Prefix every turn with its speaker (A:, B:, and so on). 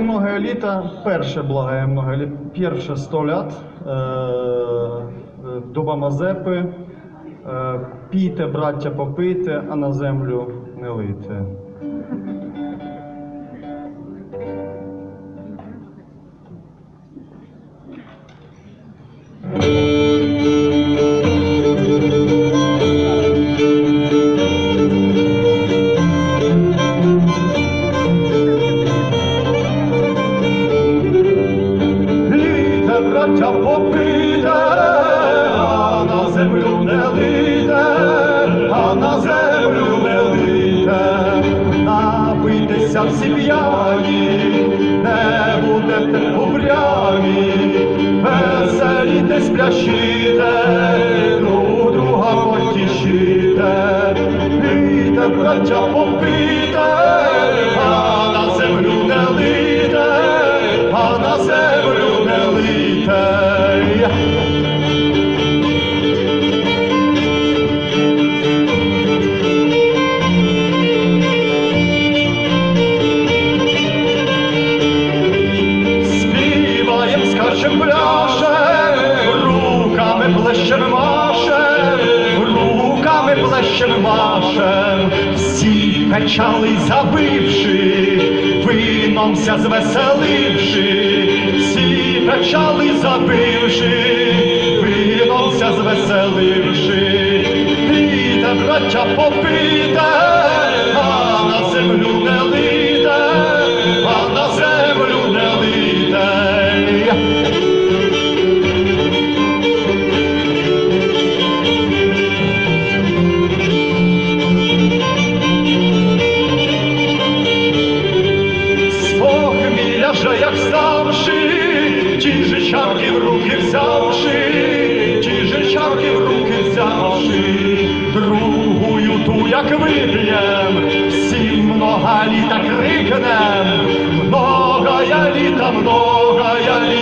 A: многое літо, перше благає многое літа, перше 100 лят, е, е, доба Мазепи, е, пійте, браття, попийте, а на землю не лийте. Браття, попийте, а на землю не лийте, а на землю не лийте, напийтеся всі п'яні, не будете упрямі, веселітесь, плящите, друг друга потішите, літе, браття, попийте, плещем машем, руками плащем машем, всі печали забивши, виномся звеселивши, всі печали забивши, виномся звеселивши, Піде, браття, попийте, чарки в руки взявши, ті же чарки в руки взявши, другую ту, як вип'єм, всім много літа крикнем, много я літа, много я літа,